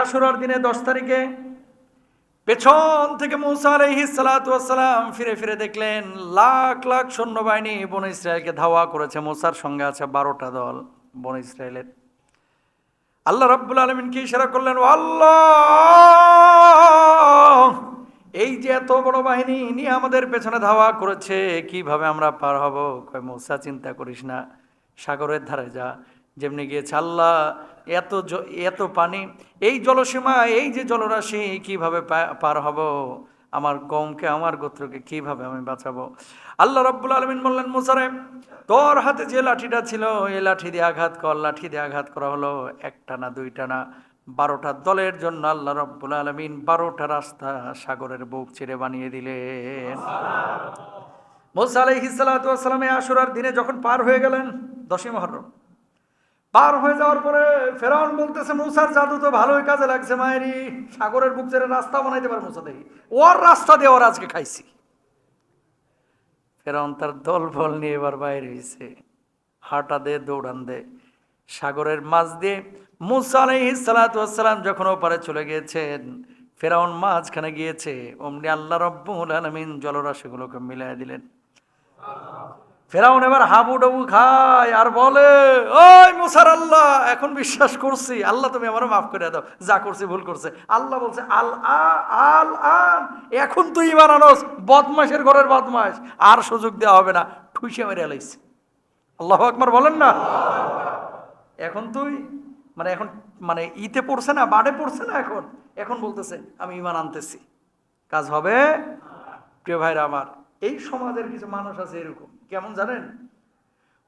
আশুরার দিনে দশ তারিখে পেছন থেকে মুসা আলাইহিস সালাম ফিরে ফিরে দেখলেন লাখ লাখ সৈন্যবাহিনী বন ইসরায়েলকে ধাওয়া করেছে। মুসার সঙ্গে আছে বারোটা দল বন ইসরায়েলের। আল্লাহ রাব্বুল আলমিনকে ইশারা করলেন? এই যে এত বড় বাহিনী নিয়ে আমাদের পেছনে ধাওয়া করেছে, কীভাবে আমরা পার হব? কয়, মুসা, চিন্তা করিস না, সাগরের ধারে যা। যেমনি গিয়েছে আল্লাহ এত এত পানি, এই জলসীমা, এই যে জলরাশি, কীভাবে পার হব? আমার কমকে, আমার গোত্রকে কীভাবে আমি বাঁচাবো? আল্লাহ রব্বুল আলমিন বললেন, মুসারে, তোর হাতে যে লাঠিটা ছিল, এই লাঠি দিয়ে আঘাত কর, লাঠি দিয়ে আঘাত করা হলো একটা না দুইটা না বারোটা দলের জন্য আল্লাহ রব্বুল আলমিন বারোটা রাস্তা সাগরের বুক ছেড়ে বানিয়ে দিলেন। মোসা আলাইহিসালামে আশুরার দিনে যখন পার হয়ে গেলেন, দশই মহরম পার হয়ে যাওয়ার পরে ফেরাউন বলতেছে, মুসার জাদু তো ভালোই কাজে লাগছে মায়েরি। সাগরের বুক ছেড়ে রাস্তা বানাইতে পারে মুসা দেখি ওর রাস্তা দিয়ে ওর আজকে খাইছি। ফেরাউন তার দল ফল নিয়ে এবার বাইরে হয়েছে হাঁটা দে, দৌড়ান দে। সাগরের মাছ দিয়ে মুসা আলাইহিসালাম যখন ওপারে চলে গিয়েছেন, ফেরাউন মাঝখানে গিয়েছে। অমনি আল্লাহ রব্বুল আলমিন জলরাশিগুলোকে মিলাই দিলেন। ফেরাউন এবার হাবু ডাবু খায় আর বলে, ওই মুসার আল্লাহ, এখন বিশ্বাস করছি। আল্লাহ, তুমি আমারও মাফ করে দাও। যা করছি ভুল করছে। আল্লাহ বলছে, আল আ, আল আন। এখন তুই ইমান আনস বদমাসের ঘরের বদমাস আর সুযোগ দেওয়া হবে না। ঠুসে মেরে এলাইছে আল্লাহ আকবার বলেন না? এখন তুই মানে এখন মানে ইতে পড়ছে না বাড়ে পড়ছে না এখন? এখন বলতেছে, আমি ইমান আনতেছি। কাজ হবে, প্রিয় ভাইরা আমার, এই সমাজের কিছু মানুষ আছে এরকম। কেমন জানেন?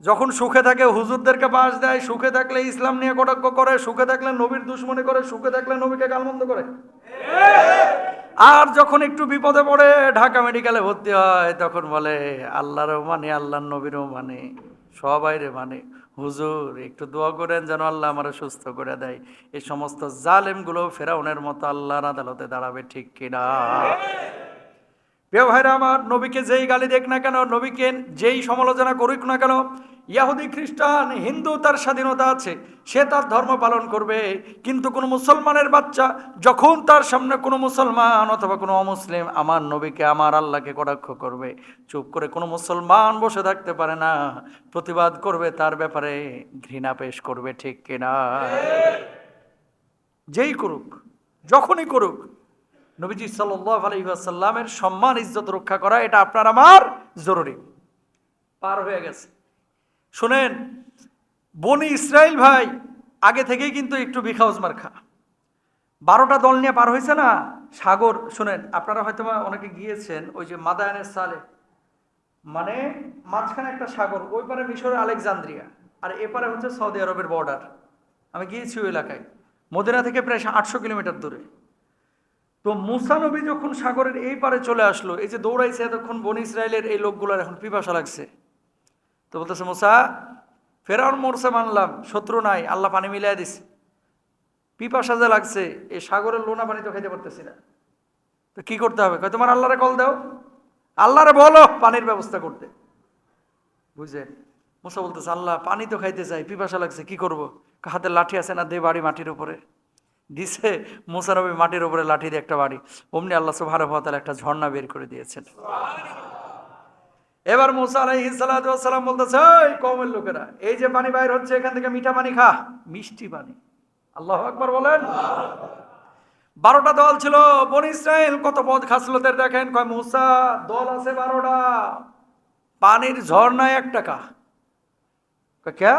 যখন সুখে থাকে, হুজুরদেরকে বাস দেয়, সুখে থাকলে ইসলাম নিয়ে কটাক্ষ করে, সুখে থাকলে নবীর দুশ্মনী করে, সুখে থাকলে নবীকে গালমন্দ করে। আর যখন একটু বিপদে পড়ে, ঢাকা মেডিকেলে ভর্তি হয়, তখন বলে, আল্লাহরও মানে আল্লাহর নবীরও মানে সবাই রে মানে। হুজুর, একটু দোয়া করেন যেন আল্লাহ আমার সুস্থ করে দেয়। এই সমস্ত জালেমগুলো ফেরাউনের মতো আল্লাহর আদালতে দাঁড়াবে ঠিক কিনা? প্রিয় আমার, নবীকে যেই গালি দেখ না কেন, নবীকে যেই সমালোচনা করুক না কেন, ইয়াহুদি খ্রিস্টান, হিন্দু তার স্বাধীনতা আছে, সে তার ধর্ম পালন করবে। কিন্তু কোনো মুসলমানের বাচ্চা যখন তার সামনে কোনো মুসলমান অথবা কোনো অমুসলিম আমার নবীকে, আমার আল্লাহকে কটাক্ষ করবে, চুপ করে কোনো মুসলমান বসে থাকতে পারে না, প্রতিবাদ করবে, তার ব্যাপারে ঘৃণা পেশ করবে, ঠিক কিনা? যেই করুক, যখনই করুক নবীজি সাল্লাহ আলহিহাসাল্লামের সম্মান, ইজ্জত রক্ষা করা, এটা আপনার আমার জরুরি। পার হয়ে গেছে। শুনেন, বনি ইসরায়েল ভাই, আগে থেকেই কিন্তু একটু বিখাউজ মার্খা। বারোটা দল নিয়ে পার হয়েছে না? সাগর, শুনেন, আপনারা হয়তো অনেকে গিয়েছেন, ওই যে মাদায়নের সালে। মানে মাঝখানে একটা সাগর, ওই পারে মিশরের আলেকজান্দ্রিয়া, আর এপারে হচ্ছে সৌদি আরবের বর্ডার। আমি গিয়েছি ওই এলাকায়। মদিনা থেকে প্রায় আটশো কিলোমিটার দূরে। তো মুসা নবী যখন সাগরের এই পারে চলে আসলো, এই যে দৌড়াইছে এতক্ষণ বন ইসরায়েলের এই লোকগুলোর এখন পিপাসা লাগছে। তো বলতেছে, মুসা, ফেরাউন মরছে মানলাম, শত্রু নাই, আল্লাহ পানি মিলাই দিছে। পিপাসা যে লাগছে, এই সাগরের লোনা পানি তো খাইতে পারতেছি না। তো কি করতে হবে? কয়, তোমার আল্লাহরে কল দাও। আল্লাহরে বলো পানির ব্যবস্থা করতে। বুঝলেন? মুসা বলতেছে, আল্লাহ, পানি তো খাইতে চাই, পিপাসা লাগছে, কি করব? হাতে লাঠি আছে না, দে বাড়ি মাটির উপরে। দিছে মুসানবী মাটির উপরে লাঠি দিয়ে একটা বাড়ি। অমনি আল্লাহ তাআলা একটা ঝর্ণা বের করে দিয়েছেন। এবার মুসা আলাইহিস সালাতু বলতেছে ওই কওমের লোকেরা, এই যে পানি বাইর হচ্ছে, এখান থেকে মিঠা পানি খা। মিষ্টি পানি। আল্লাহু আকবার বলেন। বারোটা দল ছিল, বন ইসরায়েল কত পদ খাসলতের দেখেন, কয়, মুসা, দল আছে বারোটা। পানির ঝর্ণায় এক টাকা ক্যা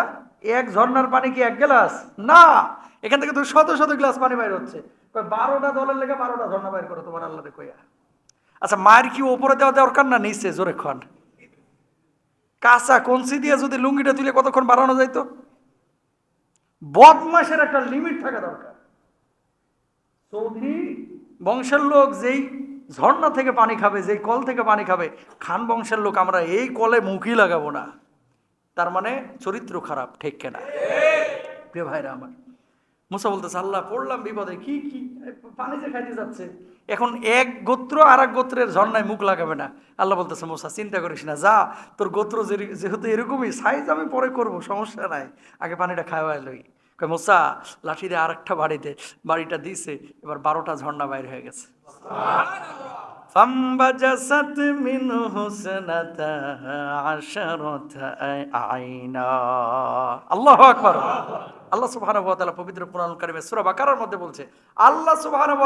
এক ঝর্ণার পানি কি এক গ্লাস? না! এখান থেকে তো শত শত গ্লাস পানি বাইর হচ্ছে। বারোটা দলের লেগে বারোটা ঝর্ণা বাইর করো তোমার আল্লাহ কইয়া। আচ্ছা মায়ের কি ওপরে দেওয়া দরকার না নিচে? জোরে খন কাঁচা কঞ্চি দিয়ে যদি লুঙ্গিটা তুলে কতক্ষণ বাড়ানো যাইতো? বদমাসের একটা লিমিট থাকা দরকার। চৌধুরী, বংশের লোক যেই ঝর্ণা থেকে পানি খাবে, যেই কল থেকে পানি খাবে, খান বংশের লোক, আমরা এই কলে মুখই লাগাবো না। তার মানে চরিত্র খারাপ, ঠিক কেনা? প্রিয় ভাইরা আমার, মুসা বলতেছে, আল্লাহ, পড়লাম বিপদে, কি কি? পানি যে খাইতে যাচ্ছে। এখন এক গোত্র আর এক গোত্রের ঝর্ণায় মুখ লাগাবে না। আল্লাহ বলতেছে, মুসা, চিন্তা করিস না, যা, তোর গোত্র যেহেতু এরকমই সাইজ আমি পরে করব, সমস্যা নাই। আগে পানিটা খাওয়া লই। মুসা, লাঠি দিয়ে আরেকটা বাড়িতে, বাড়িটা দিছে, এবার বারোটা ঝর্ণা বাইর হয়ে গেছে। فانبجست منه سنة عشرة عينا. الله أكبر. আল্লাহ সুবহানাহু পবিত্র কোরআন কারিমে সূরা বাকারার মধ্যে বলছে, আল্লাহ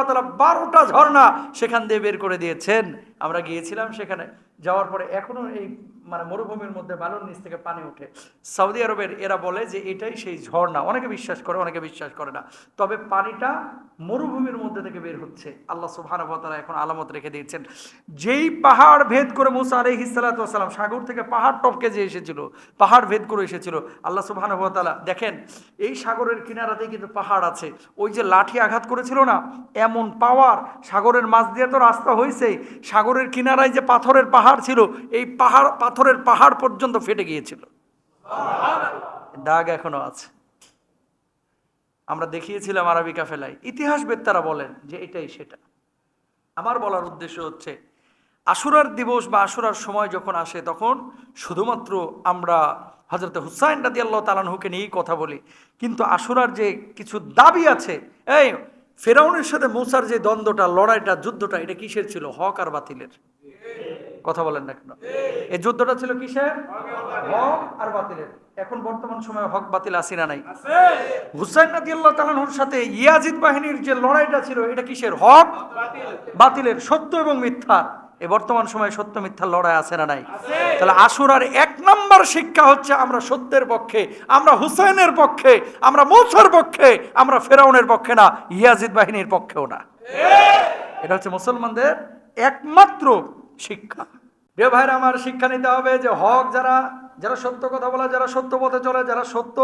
তাআলা 12টা ঝর্ণা সেখান দিয়ে বের করে দিয়েছেন। আমরা গিয়েছিলাম সেখানে, যাওয়ার পরে এখনও এই মানে মরুভূমির মধ্যে বালুর নিচ থেকে পানি ওঠে। সৌদি আরবের এরা বলে যে এটাই সেই ঝর্ণা। অনেকে বিশ্বাস করে, অনেকে বিশ্বাস করে না। তবে পানিটা মরুভূমির মধ্যে থেকে বের হচ্ছে। আল্লাহ সুবহানাহু ওয়া এখন আলামত রেখে দিয়েছেন। যেই পাহাড় ভেদ করে মুসা আলাইহিস সালাতু সাগর থেকে পাহাড় টপকে যে এসেছিল, পাহাড় ভেদ করে এসেছিল, আল্লাহ সুবহানাহু ওয়া দেখেন এই সাগরের কিনারাতে কিন্তু পাহাড় আছে। ওই যে লাঠি আঘাত করেছিল না, এমন পাওয়ার সাগরের মাছ দিয়ে তো রাস্তা হয়েছে। সাগরের কিনারায় যে পাথরের পাহাড় ছিল, এই পাহাড়, পাথরের পাহাড় পর্যন্ত ফেটে গিয়েছিল। দাগ এখনও আছে। আমরা দেখিয়েছিলাম আরবিকা ফেলাই ইতিহাসবেত্তারা বলেন যে এটাই সেটা। আমার বলার উদ্দেশ্য হচ্ছে, আশুরার দিবস বা আশুরার সময় যখন আসে, তখন শুধুমাত্র আমরা হজরত হুসাইন রাদি আল্লাহ তালানহুকে নিয়েই কথা বলি। কিন্তু আশুরার যে কিছু দাবি আছে, এই ফেরাউনের সাথে মৌসার যে দ্বন্দ্বটা, লড়াইটা, যুদ্ধটা, এটা কিসের ছিল? হক আর বাতিলের। কথা বলেন না কেন? এই যুদ্ধটা ছিল কিসের? হক আর বাতিলের। এখন বর্তমান সময়ে হক, বাতিল আসি না নাই? হুসাইন রাদি আল্লাহ তালানহুর সাথে ইয়াজিদ বাহিনীর যে লড়াইটা ছিল, এটা কিসের? হক, বাতিলের। সত্য এবং মিথ্যা। এ বর্তমান সময়ে সত্য মিথ্যার লড়াই আছে না নাই? তাহলে আশুরার এক নম্বর শিক্ষা হচ্ছে আমরা সত্যের পক্ষে, আমরা হুসাইনের পক্ষে, আমরা মৌসার পক্ষে, আমরা ফেরাউনের পক্ষে না, ইয়াজিদ বাহিনীর পক্ষেও না। এটা হচ্ছে মুসলমানদের একমাত্র শিক্ষা। ভাইরা, আমার শিক্ষা নিতে হবে যে হক যারা যারা সত্য কথা বলে, যারা সত্য পথে চলে, যারা সত্য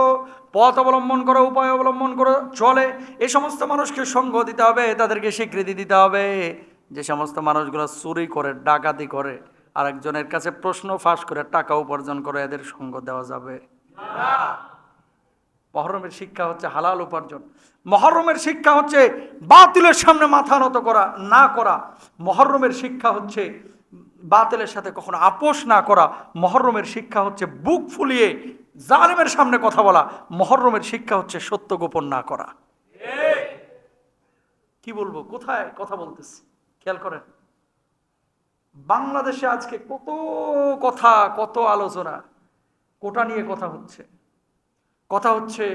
পথ অবলম্বন করে, উপায় অবলম্বন করে চলে এই সমস্ত মানুষকে সঙ্গ দিতে হবে, তাদেরকে স্বীকৃতি দিতে হবে। যে সমস্ত মানুষগুলো চুরি করে ডাকাতি করে আরেকজনের কাছে প্রশ্ন ফাঁস করে টাকা উপার্জন করে এদের সঙ্গ দেওয়া যাবে। মহরমের শিক্ষা হচ্ছে হালাল উপার্জন। মহরমের শিক্ষা হচ্ছে বাতিলের সামনে মাথা নত করা না করা। মহরমের শিক্ষা হচ্ছে বাতিলের সাথে কখনো আপোষ না করা। মহরমের শিক্ষা হচ্ছে বুক ফুলিয়ে জালিমের সামনে কথা বলা। মহরমের শিক্ষা হচ্ছে সত্য গোপন না করা। কি বলব? কোথায় কথা বলতেছি? খেয়াল করেন। বাংলাদেশে আজকে কত কথা কত আলোচনা কোটা নিয়ে কথা হচ্ছে। কথা হচ্ছে